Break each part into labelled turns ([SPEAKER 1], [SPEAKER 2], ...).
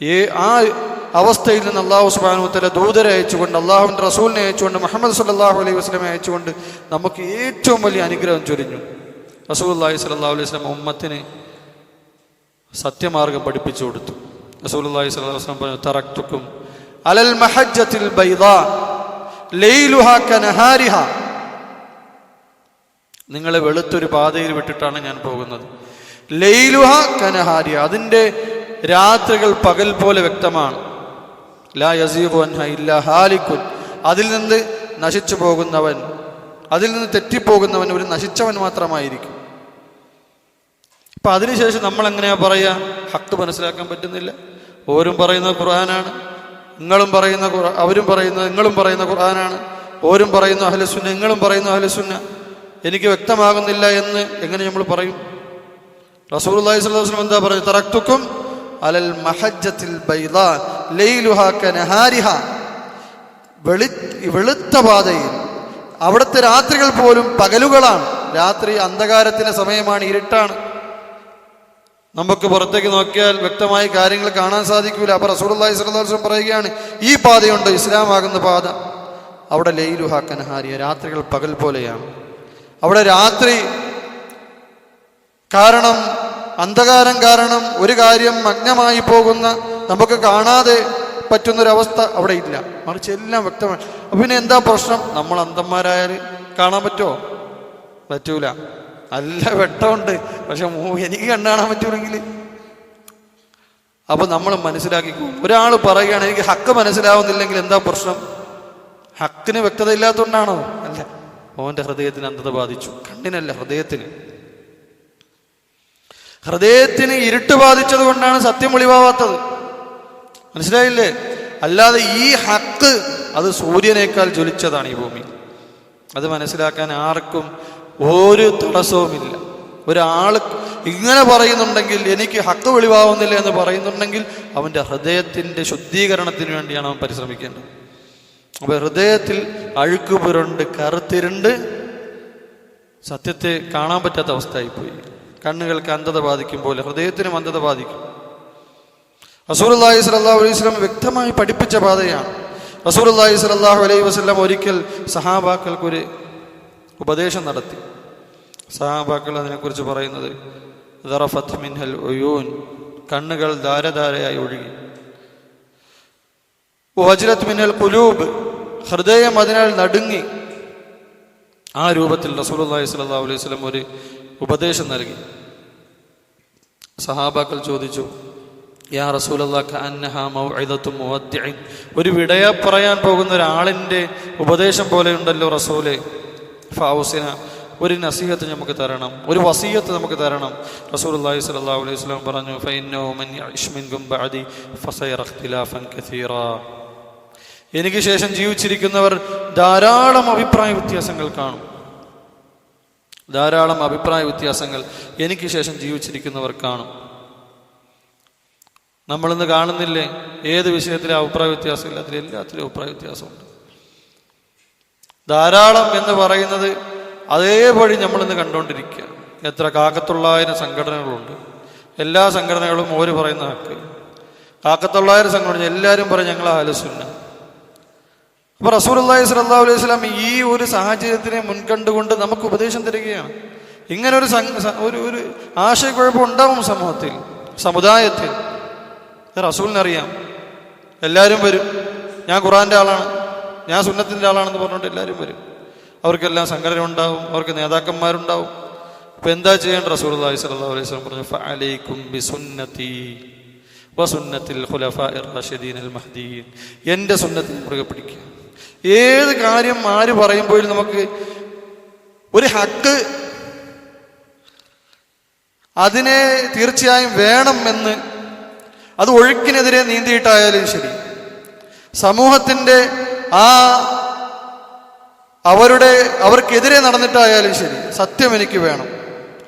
[SPEAKER 1] ഏ ആ അവസ്ഥയിൽ നിന്ന് അള്ളാഹു സുബാനുത്തല ദൂതരെ അയച്ചുകൊണ്ട് അള്ളാഹുവിന്റെ റസൂലിനെ അയച്ചുകൊണ്ട് മുഹമ്മദ് സല്ലാഹു അലൈഹി വസ്ലമെ അയച്ചുകൊണ്ട് നമുക്ക് ഏറ്റവും വലിയ അനുഗ്രഹം ചൊരിഞ്ഞു. റസൂൽ അള്ളാഹി സ്വല്ലാ അലൈഹി വസ്ലം ഉമ്മത്തിന് സത്യമാർഗം പഠിപ്പിച്ചു കൊടുത്തു. റസൂൽ അള്ളാഹി സ്വലാഹു വസ്ലം പറഞ്ഞു തറക്തുക്കും അലൽ മഹജ്ജത്തിൽ ബൈദാ നിങ്ങളെ വെളുത്തൊരു പാതയിൽ വിട്ടിട്ടാണ് ഞാൻ പോകുന്നത്. ലൈലുഹ കനഹാരി അതിന്റെ രാത്രികൾ പകൽ പോലെ വ്യക്തമാണ്. ലാ യസീബു അൻഹ ഇല്ല ഹാലിക്കുൻ. അതിൽ നിന്ന് നശിച്ചു പോകുന്നവൻ അതിൽ നിന്ന് തെറ്റിപ്പോകുന്നവൻ ഒരു നശിച്ചവൻ മാത്രമായിരിക്കും. അപ്പൊ അതിനുശേഷം നമ്മൾ എങ്ങനെയാ പറയുക ഹക്ക് മനസ്സിലാക്കാൻ പറ്റുന്നില്ല. ഓരും പറയുന്ന ഖുർആനാണ്. നിങ്ങളും പറയുന്ന ഖുർആ അവരും പറയുന്നത് നിങ്ങളും പറയുന്ന ഖുർആനാണ്. ഓരും പറയുന്ന അഹലസുന്ന നിങ്ങളും പറയുന്ന അഹലസുന്ന എനിക്ക് വ്യക്തമാകുന്നില്ല എന്ന് എങ്ങനെ നമ്മൾ പറയും? റസൂൽ അള്ളാഹി സ്വലം എന്താ പറയുക തറക്തുക്കും വെളി വെളുത്ത പാതയിൽ. അവിടുത്തെ രാത്രികൾ പോലും പകലുകളാണ്. രാത്രി അന്ധകാരത്തിന്റെ സമയമാണ് ഇരുട്ടാണ്. നമുക്ക് പുറത്തേക്ക് നോക്കിയാൽ വ്യക്തമായി കാര്യങ്ങൾ കാണാൻ സാധിക്കൂല. അപ്പൊ റസൂലി സ്വലം പറയുകയാണ് ഈ പാതയുണ്ട് ഇസ്ലാമാകുന്ന പാത. അവിടെ ലൈലുഹ കനഹാരിയ രാത്രികൾ പകൽ പോലെയാണ്. അവിടെ രാത്രി കാരണം അന്ധകാരം കാരണം ഒരു കാര്യം മഗ്നമായി പോകുന്ന നമുക്ക് കാണാതെ പറ്റുന്നൊരവസ്ഥ അവിടെ ഇല്ല. മറിച്ച് എല്ലാം വ്യക്തമാണ്. അപ്പൊ പിന്നെ എന്താ പ്രശ്നം? നമ്മൾ അന്ധന്മാരായാൽ കാണാൻ പറ്റുമോ? പറ്റൂല. നല്ല വെട്ടമുണ്ട്. പക്ഷെ എനിക്ക് കാണാൻ പറ്റൂലെങ്കിൽ. അപ്പൊ നമ്മൾ മനസ്സിലാക്കി ഒരാൾ പറയുകയാണ് എനിക്ക് ഹക്ക് മനസ്സിലാവുന്നില്ലെങ്കിൽ എന്താ പ്രശ്നം? ഹക്കിന് വ്യക്തത ഇല്ലാത്തതുകൊണ്ടാണോ അല്ല. ഓന്റെ ഹൃദയത്തിന് അന്ധത ബാധിച്ചു. കണ്ണിനല്ല ഹൃദയത്തിന്. ഹൃദയത്തിന് ഇരുട്ട് ബാധിച്ചത് കൊണ്ടാണ് സത്യം വെളിവാവാത്തത് മനസ്സിലായില്ലേ? അല്ലാതെ ഈ ഹക്ക് അത് സൂര്യനേക്കാൾ ജ്വലിച്ചതാണ് ഈ ഭൂമി. അത് മനസ്സിലാക്കാൻ ആർക്കും ഒരു തടസ്സവുമില്ല. ഒരാൾ ഇങ്ങനെ പറയുന്നുണ്ടെങ്കിൽ എനിക്ക് ഹക്ക് വെളിവാവുന്നില്ല എന്ന് പറയുന്നുണ്ടെങ്കിൽ അവന്റെ ഹൃദയത്തിന്റെ ശുദ്ധീകരണത്തിന് വേണ്ടിയാണ് അവൻ പരിശ്രമിക്കേണ്ടത്. അപ്പൊ ഹൃദയത്തിൽ അഴുക്ക് പുരണ്ട് കറുത്തിരുണ്ട് സത്യത്തെ കാണാൻ പറ്റാത്ത അവസ്ഥയായിപ്പോയി. കണ്ണുകൾക്ക് അന്ധത ബാധിക്കും പോലെ ഹൃദയത്തിനും അന്ധത ബാധിക്കും. റസൂർല്ലാഹി സ്വല്ലല്ലാഹു അലൈഹി വസ്ലം വ്യക്തമായി പഠിപ്പിച്ച പാതയാണ്. റസൂർല്ലാഹി സ്വല്ലല്ലാഹു അലൈഹി വസ്ലം ഒരിക്കൽ സഹാബാക്കൾക്കൊരു ഉപദേശം നടത്തി. സഹാബാക്കൾ അതിനെക്കുറിച്ച് പറയുന്നത് ദറഫത്ത് മിൻഹൽ ഉയൂൻ കണ്ണുകൾ ധാരധാരയായി ഒഴുകി. വജ്രത്ത് മിന്നൽ കുലൂബ് ഹൃദയം അതിനാൽ നടുങ്ങി. ആ രൂപത്തിൽ റസൂൽ റസൂലുള്ളാഹി സ്വല്ലല്ലാഹു അലൈഹി വസ്ലം ഒരു ഉപദേശം നൽകി. സഹാബാക്കൾ ചോദിച്ചു യാ മുവദ്ദിഇൻ. ഒരു വിടയ പറയാൻ പോകുന്ന ഒരാളിന്റെ ഉപദേശം പോലെ ഉണ്ടല്ലോ റസൂലെ. ഫൗസിന ഒരു നസീഹത്ത് നമുക്ക് തരണം ഒരു വസീഹത്ത് നമുക്ക് തരണം. റസൂൽ റസൂലുള്ളാഹി സ്വല്ലല്ലാഹു അലൈഹി വസല്ലം പറഞ്ഞു എനിക്ക് ശേഷം ജീവിച്ചിരിക്കുന്നവർ ധാരാളം അഭിപ്രായ വ്യത്യാസങ്ങൾ കാണും. ധാരാളം അഭിപ്രായ വ്യത്യാസങ്ങൾ എനിക്ക് ശേഷം ജീവിച്ചിരിക്കുന്നവർ കാണും നമ്മളിന്ന് കാണുന്നില്ലേ? ഏത് വിഷയത്തിലെ അഭിപ്രായ വ്യത്യാസമില്ല. അതിൽ എല്ലാത്തിലും അഭിപ്രായ വ്യത്യാസമുണ്ട്. ധാരാളം എന്ന് പറയുന്നത് അതേപടി നമ്മളിന്ന് കണ്ടുകൊണ്ടിരിക്കുക. എത്ര കാക്കത്തൊള്ളായിരം സംഘടനകളുണ്ട്. എല്ലാ സംഘടനകളും ഓര് പറയുന്ന ഹക്ക് കാക്കത്തൊള്ളായിരം സംഘടന എല്ലാവരും പറയും ഞങ്ങൾ ആലസുന്ന അപ്പൊ റസൂർ അള്ളാഹി സ്വല്ലാ അലൈഹി സ്വലാം ഈ ഒരു സാഹചര്യത്തിനെ മുൻകണ്ടുകൊണ്ട് നമുക്ക് ഉപദേശം തരികയാണ്. ഇങ്ങനെ ഒരു ഒരു ഒരു ആശയക്കുഴപ്പം ഉണ്ടാവും സമൂഹത്തിൽ സമുദായത്തിൽ. റസൂലിനറിയാം. എല്ലാവരും വരും. ഞാൻ ഖുറാന്റെ ആളാണ്. ഞാൻ സുന്നത്തിന്റെ ആളാണെന്ന് പറഞ്ഞുകൊണ്ട് എല്ലാവരും വരും. അവർക്കെല്ലാം സംഘടന ഉണ്ടാവും. അവർക്ക് നേതാക്കന്മാരുണ്ടാവും. അപ്പൊ എന്താ ചെയ്യേണ്ട റസൂൽ അള്ളാഹി സ്വല്ലാ അലൈഹി സ്വലം പറഞ്ഞു ഫഅലൈക്കും ബിസുന്നതി വസുന്നത്തിൽ ഖുലഫാഇർ റഷീദീൻ അൽ മഹദീൻ. എന്റെ സുന്നത്തിൽ മുറുകെ പിടിക്കുക. ഏത് കാര്യം ആര് പറയുമ്പോഴും നമുക്ക് ഒരു ഹക്ക് അതിനെ തീർച്ചയായും വേണം എന്ന് അത് ഒഴുക്കിനെതിരെ നീന്തിയിട്ടായാലും ശരി. സമൂഹത്തിന്റെ ആ അവരുടെ അവർക്കെതിരെ നടന്നിട്ടായാലും ശരി. സത്യം എനിക്ക് വേണം.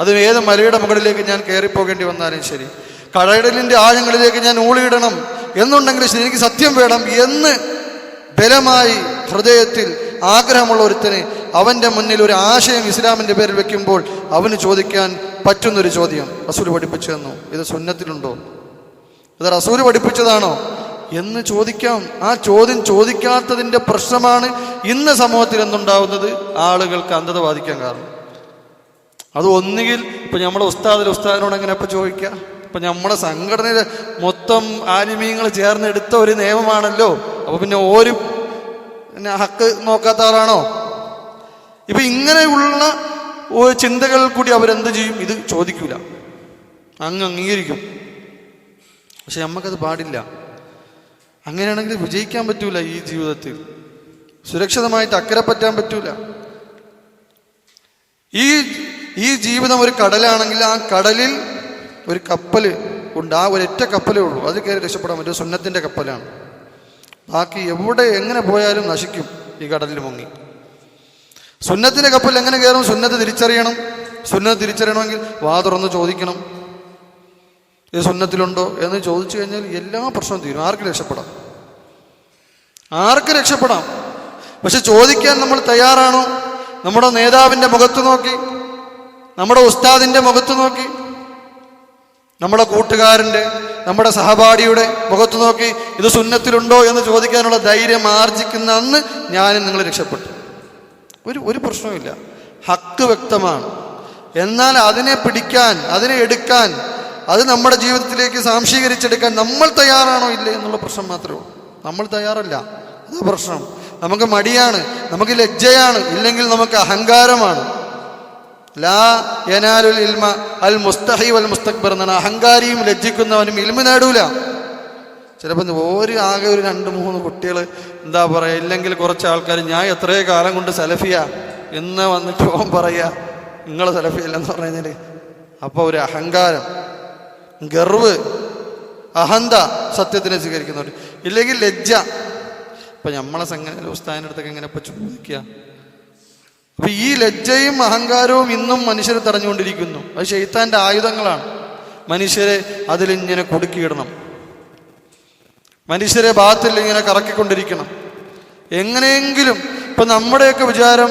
[SPEAKER 1] അത് ഏത് മലയുടെ മുകളിലേക്ക് ഞാൻ കയറിപ്പോകേണ്ടി വന്നാലും ശരി. കടലിന്റെ ആഴങ്ങളിലേക്ക് ഞാൻ ഊളിയിടണം എന്നുണ്ടെങ്കിൽ ശരി എനിക്ക് സത്യം വേണം എന്ന് ബലമായി ഹൃദയത്തിൽ ആഗ്രഹമുള്ള ഒരുത്തന് അവന്റെ മുന്നിൽ ഒരു ആശയം ഇസ്ലാമിന്റെ പേരിൽ വെക്കുമ്പോൾ അവന് ചോദിക്കാൻ പറ്റുന്നൊരു ചോദ്യം. റസൂൽ പഠിപ്പിച്ചു തന്നു. ഇത് സുന്നത്തിലുണ്ടോ? ഇത് റസൂൽ പഠിപ്പിച്ചതാണോ? എന്ന് ചോദിക്കാം. ആ ചോദ്യം ചോദിക്കാത്തതിന്റെ പ്രശ്നമാണ് ഇന്ന് സമൂഹത്തിൽ എന്തുണ്ടാവുന്നത്? ആളുകൾക്ക് അന്ധത ബാധിക്കാൻ കാരണം. അത് ഒന്നുകിൽ ഇപ്പൊ നമ്മുടെ ഉസ്താദിൽ ഉസ്താദിനോട് എങ്ങനെ ഇപ്പൊ ചോദിക്കുക ഇപ്പൊ നമ്മുടെ സംഘടനയിലെ മൊത്തം ആനിമീങ്ങൾ ചേർന്നെടുത്ത ഒരു നിയമമാണല്ലോ. അപ്പോൾ പിന്നെ ഒരു പിന്നെ ഹക്ക് നോക്കാത്ത ആളാണോ ഇപ്പൊ ഇങ്ങനെയുള്ള ചിന്തകൾ കൂടി അവരെന്ത് ചെയ്യും? ഇത് ചോദിക്കൂല. അങ്ങ് അംഗീകരിക്കും. പക്ഷെ നമുക്കത് പാടില്ല. അങ്ങനെയാണെങ്കിൽ വിജയിക്കാൻ പറ്റൂല ഈ ജീവിതത്തിൽ. സുരക്ഷിതമായിട്ട് അക്കരെ പറ്റാൻ പറ്റൂല. ഈ ഈ ജീവിതം ഒരു കടലാണെങ്കിൽ ആ കടലിൽ ഒരു കപ്പൽ ഉണ്ട്. ആ ഒരൊറ്റ കപ്പലേ ഉള്ളൂ. അത് കയറി രക്ഷപ്പെടാൻ പറ്റും. സുന്നത്തിന്റെ കപ്പലാണ്. ബാക്കി എവിടെ എങ്ങനെ പോയാലും നശിക്കും ഈ കടലിൽ മുങ്ങി. സുന്നത്തിന്റെ കപ്പൽ എങ്ങനെ കയറും? സുന്നത്ത് തിരിച്ചറിയണം. സുന്നത്ത് തിരിച്ചറിയണമെങ്കിൽ വാ തുറന്ന് ചോദിക്കണം. ഇത് സുന്നത്തിലുണ്ടോ എന്ന് ചോദിച്ചു കഴിഞ്ഞാൽ എല്ലാ പ്രശ്നവും തീരും. ആർക്ക് രക്ഷപ്പെടാം? ആർക്ക് രക്ഷപ്പെടാം? പക്ഷെ ചോദിക്കാൻ നമ്മൾ തയ്യാറാണോ? നമ്മുടെ നേതാവിന്റെ മുഖത്ത് നോക്കി നമ്മുടെ ഉസ്താദിന്റെ മുഖത്ത് നോക്കി നമ്മുടെ കൂട്ടുകാരന്റെ നമ്മുടെ സഹപാഠിയുടെ മുഖത്ത് നോക്കി ഇത് സുന്നത്തിലുണ്ടോ എന്ന് ചോദിക്കാനുള്ള ധൈര്യം ആർജിക്കുന്ന അന്ന് ഞാനും നിങ്ങൾ രക്ഷപ്പെട്ടു. ഒരു ഒരു പ്രശ്നവുമില്ല. ഹക്ക് വ്യക്തമാണ്. എന്നാൽ അതിനെ പിടിക്കാൻ അതിനെ എടുക്കാൻ അത് നമ്മുടെ ജീവിതത്തിലേക്ക് സാംശീകരിച്ചെടുക്കാൻ നമ്മൾ തയ്യാറാണോ ഇല്ലേ എന്നുള്ള പ്രശ്നം മാത്രമേ ഉള്ളൂ. നമ്മൾ തയ്യാറല്ല. അത് പ്രശ്നം. നമുക്ക് മടിയാണ് നമുക്ക് ലജ്ജയാണ് ഇല്ലെങ്കിൽ നമുക്ക് അഹങ്കാരമാണ്. ലാ യനാലുൽ ഇൽമ അൽ മുസ്തഹി വൽ മുസ്തക്ബർ എന്നാണ്. അഹങ്കാരിയും ലജ്ജിക്കുന്നവനും ഇൽമ നേടൂല. ചിലപ്പോൾ ഒരു ആകെ ഒരു രണ്ട് മൂന്ന് കുട്ടികൾ എന്താ പറയുക ഇല്ലെങ്കിൽ കുറച്ച് ആൾക്കാർ ഞാൻ എത്രയോ കാലം കൊണ്ട് സലഫിയ എന്ന് വന്നിട്ട് ഓൻ പറയുക നിങ്ങൾ സലഫിയല്ലെന്ന് പറഞ്ഞാൽ അപ്പോൾ ഒരു അഹങ്കാരം ഗർവ് അഹന്ത സത്യത്തിനെ സ്വീകരിക്കുന്നുണ്ട് ഇല്ലെങ്കിൽ ലജ്ജ. ഇപ്പം നമ്മളെ സംഘടന ഉസ്താദിന്റെ അടുത്തൊക്കെ എങ്ങനെ ഇപ്പം ചോദിക്കുക അപ്പൊ ഈ ലജ്ജയും അഹങ്കാരവും ഇന്നും മനുഷ്യരെ തടഞ്ഞുകൊണ്ടിരിക്കുന്നു. അത് ഷെയ്ത്താന്റെ ആയുധങ്ങളാണ്. മനുഷ്യരെ അതിലിങ്ങനെ കുടുക്കിയിടണം. മനുഷ്യരെ ഭാഗത്തിൽ ഇങ്ങനെ കറക്കിക്കൊണ്ടിരിക്കണം. എങ്ങനെയെങ്കിലും ഇപ്പൊ നമ്മുടെയൊക്കെ വിചാരം